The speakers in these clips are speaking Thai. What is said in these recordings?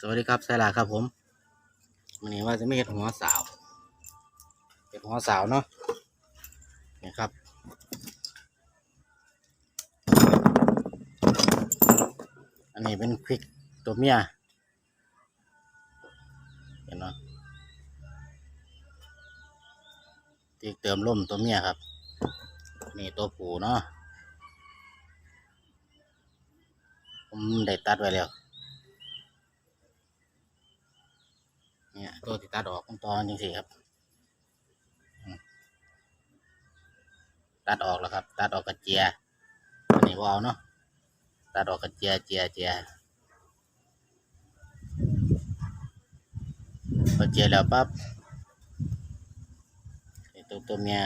สวัสดีครับสายลาครับผมวันนี้ว่าจะไม่เห็ดหัวสาวเห็ดหัวสาวเนาะนี่ครับอันนี้เป็นควิกตัวเมียเห็นเนาะที่เติมลมตัวเมียครับ นี่ตัวผูเนาะผมได้ตัดไว้แล้ว ตัวที่ตัดออกตอนจริงๆครับ ตัดออกแล้วครับ ตัดออกกระเจียอันนี้ว่าเอาเนาะ ตัดออกกระเจียเจียเจียพอเจียแล้วปั๊บตัวตัวเมีย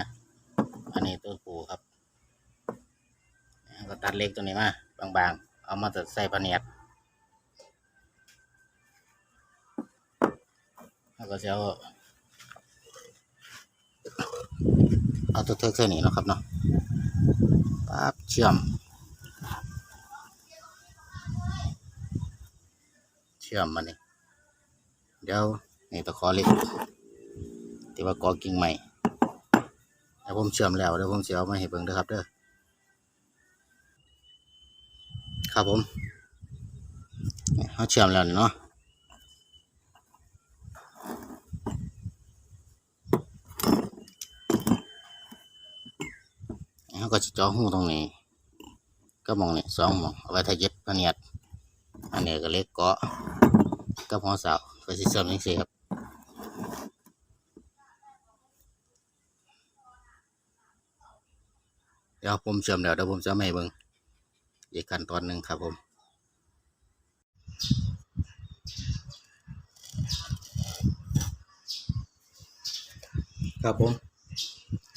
อันนี้ตัวผู้ครับ ก็ตัดเล็กตัวนี้มา บางๆ เอามาตัดใส่พะเนียด แล้วก็จะเอาเอาตัวเทอกเส้นนี้นะครับเนาะปั๊บเชื่อม เชื่อมมานี่เดี๋ยวนี่ตะขอเล็กที่ว่ากอกิ่งใหม่เดี๋ยวผมเชื่อมแล้วเดี๋ยวผมจะเอามาให้เบิ่งเด้ครับเด้อครับผมเขาเชื่อมแล้วเนาะ เขา ก็จะเจาะหูตรงนี้ ก็มองเนี่ยสองมองเอาไว้ทายึดพะเนียดอันนี้ก็เล็กเกาะก็พอสาวก็สิเสริมยังสิครับเดี๋ยวผมเชื่อมแล้วเดี๋ยวผมจะไม่เบิ่งอีกขั้นตอนหนึ่งครับผมครับผม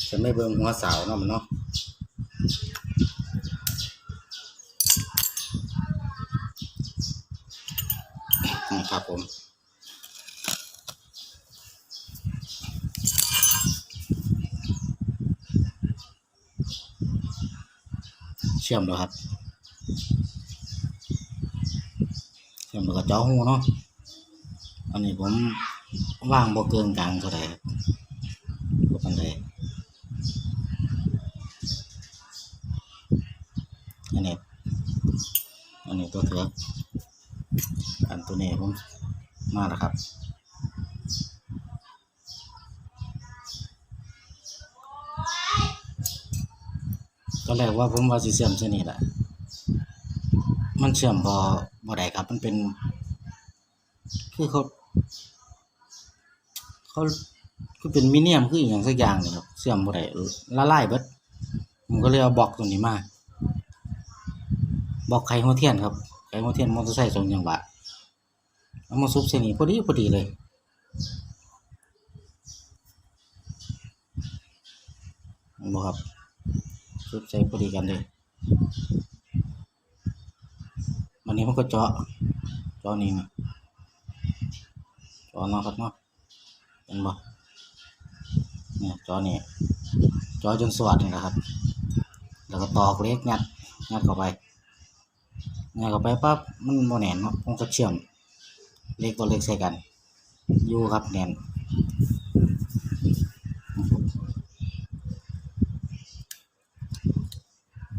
จะไม่เบิ่งหัวสาวเนาะมันเนาะ นี่ครับผม เชื่อมแล้วครับ เชื่อมแล้วก็เจาะหูเนาะอันนี้ผมว่างบ่เกินกลางเท่าไหร่ครับบ่ปานใดอันนี้อันนี้ตัวเถือกอันตัวนี้ผมมาแล้วครับ ตอนแรกว่าผมว่าสิเชื่อมเสนนี้แหละมันเชื่อมบ่บ่ได้ครับ มันเป็น คือเขาเขาคือเป็นมิเนียมคืออย่างสักอย่างนี่ครับเชื่อมบ่ได้ละลายเบิดผมก็เลยเอาบล็อกตัวนี้มาบล็อกไข่หัวเทียนครับไข่หัวเทียนมอเตอร์ไซค์สองจังหวะเอามาซุบเสนีพอดีพอดีเลยเห็นบ่ครับ ซุบใส่พอดีกันเลยวันนี้ผมก็เจาะเจาะนี่นะเจาะนาะครับเนาะเห็นบ่เนี่ยเจาะนี่เจาะจนสว่างนี่นะครับ แล้วก็ตอกเล็กงัดงัดเข้าไปงัดเข้าไปปั๊บมันโมแน่นเนาะผมก็เชื่อมเล็กตัวเล็กใส่กัน อยู่ครับแน่น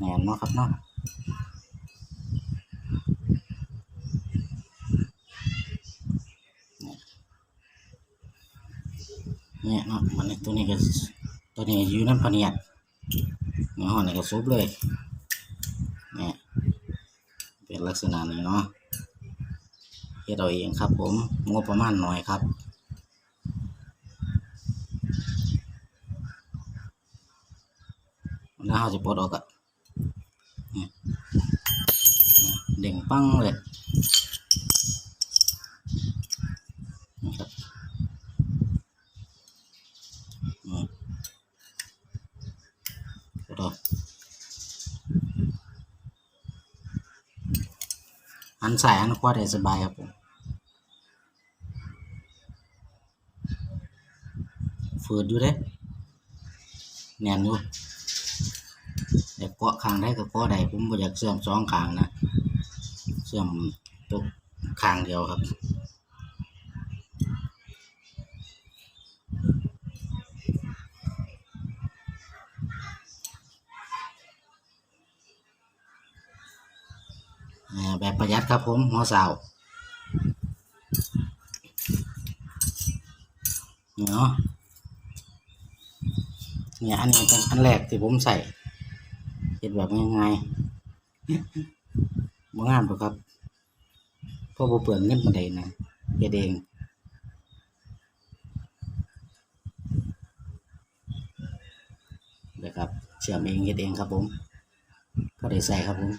แน่นเนาะครับเนาะเนี่ยเนาะมันตัวนี้ก็ตัวนี้อยู่น้ำพะเนียดเนาะนี่ก็ซุปเลยเนี่ยเป็นลักษณะนี้เนาะเฮ็ดเอาเองครับ ผมงบประมาณหน่อยครับแล้วเราจะปลดออกอะเนี่ย เด้งปังเลยนะครับอืมปลดออกหันซ้ายหันขวาได้สบายครับผมฝืดอยู่เด้แน่นอยู่แต่ เกาะคางได้กับเกาะใดผมบ่อยากเสื่อมสองคางนะเสื่อมตัวคางเดียวครับแบบประหยัดครับผมหัวเสาเนาะเนี่ยอันนี้เป็นอันแรกที่ผมใส่ ดแบบง่ายๆบ่งามหรอกครับเพราะบ่เปลืองเงินปานใดนะเฮ็ดเองนะครับเชื่อมเองเฮ็ดเองครับผมก็ได้ใส่ครับผม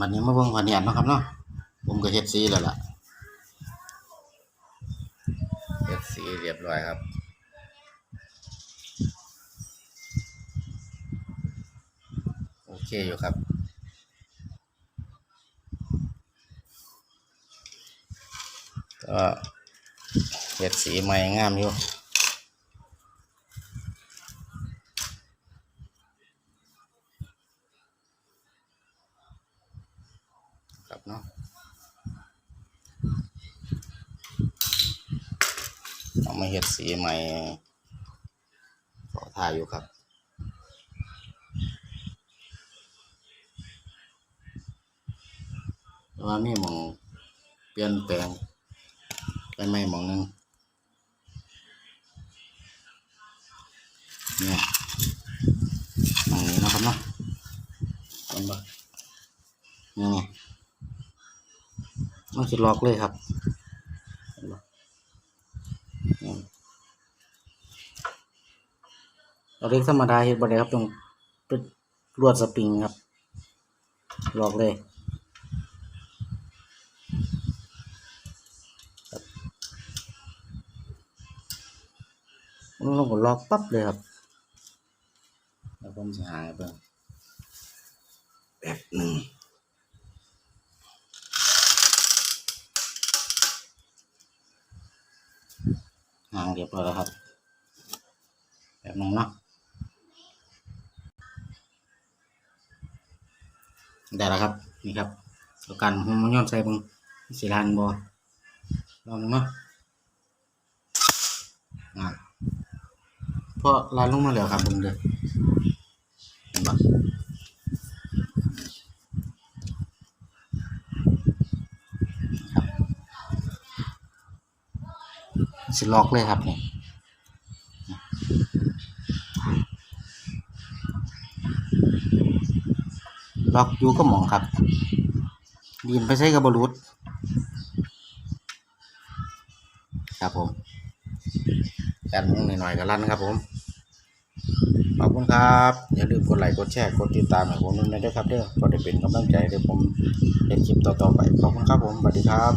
วันนี้มาเบิ่งขอนแก่นนะครับเนาะผมก็เฮ็ดสีแล้วล่ะ เฮ็ดสีเร้อยครับโอเคอยู่ครับก็เฮ็ดสีใหม่งามอยู่ครับเนาะเอา มาเฮ็ดสีใหม่ขอถ่ายอยู่ครับว่ามีมองเปลี่ยนแปลงไปใหม่มองหนึงเนี่ยมองนี้นาะครับเนาะเห็นปะนี่มันสิล็อกเลยครับเห็นปะอืม เราเรียกธรรมดาเฮ็ดบ่ได้ครับต้องเป็นลวดสปริงครับหลอกเลยครับมันลงก็ล็อกปั๊บเลยครับแล้วผมจะหาให้เบิ่งแบบหนึ่งหางเรียบร้อยแล้วครับ แบบนึงเนาะ ได้แล้วครับ นี่ครับตัวกันผมมันย้อนใส่บึงสีลานบอลองดูเนาะอ่าเพราะลานลงมาแล้วครับบึงเด้อเห็นปะสิล็อกเลยครับเนี่ย ล็อกอยู่ก็หมองครับดินไปใช้กับบรุษครับผมการมุงหน่อยๆกับลั่นครับผมขอบคุณครับ อย่าลืมกดไลค์กดแชร์กดติดตามให้ผมด้วยนะครับเด้อก็ได้เป็นกำลังใจให้ผมเล่นคลิปต่อๆไปขอบคุณครับผมสวัสดีครับ